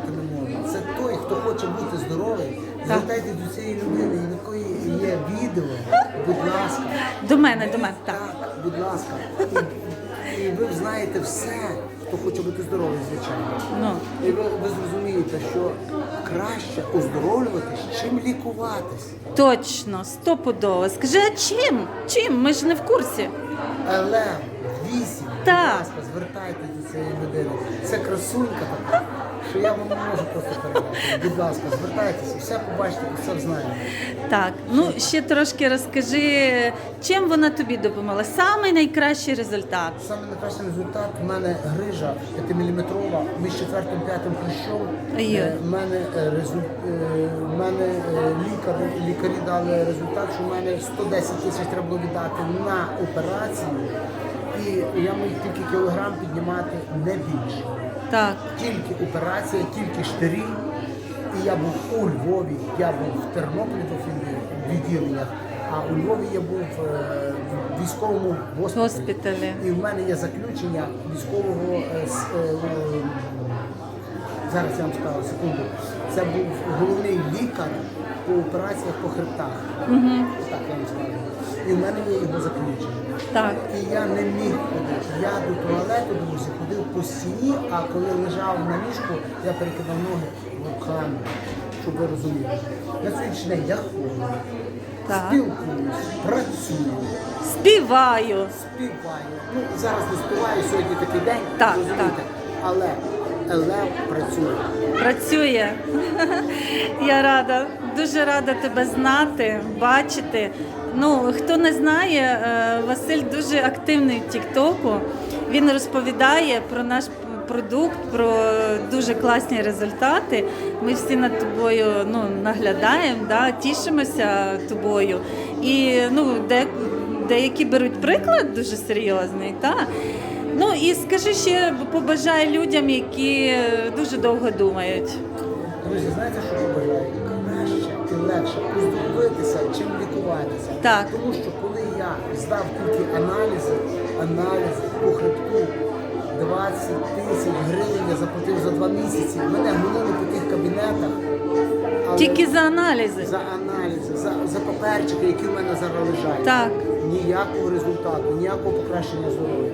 передати не можу. Це той, хто хоче бути здоровий, звертайтесь до цієї людини, в якої є відео, будь ласка. До мене, до мене, так. Так, будь ласка. І, і ви знаєте все, хто хоче бути здоровий, звичайно. Ну. І ви, ви зрозумієте, що краще оздоровлюватись, чим лікуватись. Точно, стопудово. Скажи, а чим? Чим? Ми ж не в курсі. Але ласка, звертайтесь до цієї людини. Це красунька така, що я вам не можу просто передати. Будь ласка, звертайтеся, все побачите, все знаєте. Так, ну ще трошки розкажи, чим вона тобі допомогла? Самий найкращий результат. Саме найкращий результат у мене грижа 5-мм між четвертим п'ятим хрящом. Ой-ой. Е, У мене, е, резу- е, в мене е, лікар, лікарі дали результат, що в мене 110 тисяч треба було віддати на операцію. І я міг тільки кілограм піднімати не більше. Так, Тільки операція, тільки штирі. І я був у Львові, я був в Тернополі в відділеннях, а у Львові я був е, в військовому госпіталі. Госпіталі. І в мене є заключення військового е, е, зараз я вам скажу секунду. Це був головний лікар по операціях по хребтах. Угу. Так я вам скажу. І в мене є його заключення. так. І я не міг ходити. Я до туалету, друзі, ходив по стіні, а коли лежав на ліжку, я перекидав ноги руками, щоб ви розуміли. На сьогоднішній день я ходжу, Так. спілкуюсь, працюю, Співаю. співаю. Ну, зараз не співаю, сьогодні такий день, Так, розумієте? так. Але Елев працює. Працює. Я рада, дуже рада тебе знати, бачити. Ну, хто не знає, е, Василь дуже активний в Тіктоку. Він розповідає про наш продукт, про дуже класні результати. Ми всі над тобою ну, наглядаємо, да, тішимося тобою. І ну, де, деякі беруть приклад дуже серйозний. Та? Ну і скажи ще побажай людям, які дуже довго думають. Друзі, знаєте, що я бажаю? Краще і легше поздоровитися, чим лікуватися. Так. Тому що коли я здав тільки аналізи, аналізи по хребту, 20 тисяч гривень я заплатив за два місяці. Мене гонили по тих кабінетах. але Тільки за аналізи. за аналізи, за, за паперчики, які в мене зараз лежать. Так. Ніякого результату, ніякого покращення здоров'я.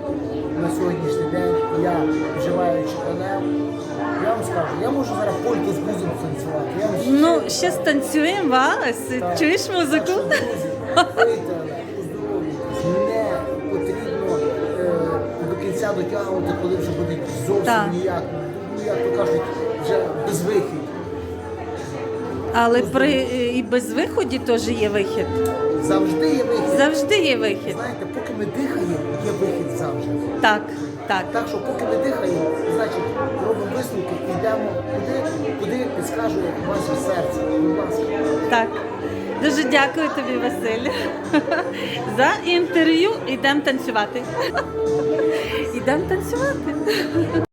На сьогоднішній день я вживаючи ЛФ, я вам скажу, я можу зараз польку з бузом танцювати. Я вам Ну, ще станцюємо так. Чуєш Так музику? що, друзі, пийте кінця дотягувати, коли вже буде зовсім Так. ніяк. Ну, як то кажуть, вже без вихід. Але при і без виході теж є вихід. Завжди є вихід. Завжди є вихід. Знаєте, поки ми дихаємо, є вихід завжди. Так, так. Так що поки ми дихаємо, значить робимо висновки і йдемо куди, куди підскаже ваше серце. Будь ласка. Так. Дуже дякую тобі, Василь, за інтерв'ю. Ідемо танцювати. Ідемо танцювати.